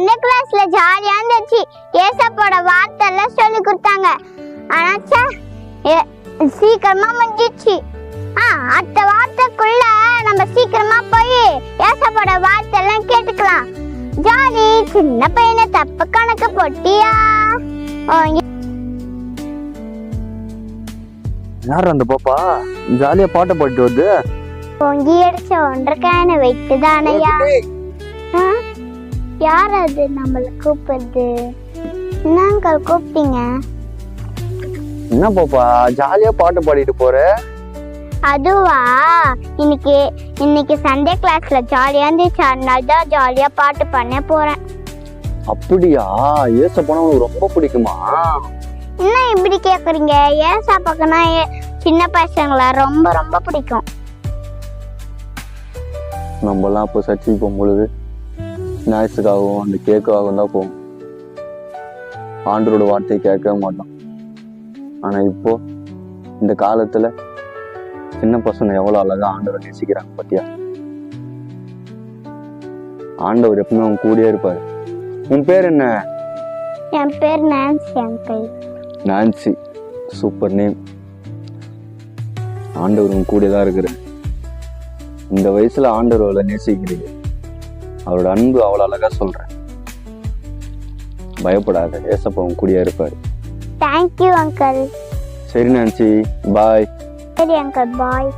Sunday கிளாஸ்ல ஜாலியா இருந்துச்சு. ஏசப்போட வார்த்தை எல்லாம் சொல்லி கொடுத்தாங்க. ஆனா ச்சே, ஏ- சீக்கிரமா முடிஞ்சிச்சு ஆ அடுத்த வார்த்தைக்குள்ள நம்ம சீக்கிரமா போய் ஏசப்போட வார்த்தை எல்லாம் கேட்டுக்கலாம். ஜாலி சின்ன பையனை தப்பு கணக்கு பொட்டியா? யார் அந்த பாப்பா? ஜாலியா பாட்டை பாடிட்டு வருது. பொங்கி அடிச்ச ஒன்றரைக்கான வெட்டு தானையா? ஆ? யார் அது நம்மள கூப்பிடுறது என்ன அங்கிள் கூப்பிட்டீங்க? என்ன பாப்பா ஜாலியா பாட்டு பாடிட்டு போற? அதுவா? இன்னைக்கு இன்னைக்கு சண்டே கிளாஸ்ல ஜாலியா இருந்துச்சு. அதனால தான் ஜாலியா பாட்டு பண்ண போறேன். அப்படியா? ஏசப்பனா உனக்கு ரொம்ப பிடிக்குமா? என்ன இப்படி கேக்குறீங்க? ஏன் சாப்பாக்குனா சின்ன பசங்கள ரொம்ப ரொம்ப பிடிக்கும். நம்மலாம் அப்போ சர்ச்சுக்கு போகும்பொழுது ஸ்நாக்ஸுக்காகவும் அந்த கேக்குக்காகவும் தான் போவோம் ஆண்டரோட வார்த்தையை கேட்கவே மாட்டோம். ஆனா இப்போ இந்த காலத்துல சின்ன பசங்க எவ்வளவு அழகா ஆண்டவரை நேசிக்கிறாங்க பாத்தியா? ஆண்டவர் எப்பவுமே உன் கூடயே இருப்பாரு. உன் பேர் என்ன? என் பேர் Nancy uncle. Nancy super name. ஆண்டவர் உன் கூட தான் இருக்கிற இந்த வயசுல ஆண்டவர் அவளை நேசிக்கிறீங்க. அவரோட அன்பு அவ்வளோ அழகா சொல்றேன். பயப்படாத ஏசப்பா உன் கூடயே இருப்பாரு. தேங்க்யூ அங்கிள் சரி நான்சி. பாய் சரி அங்கிள் பாய்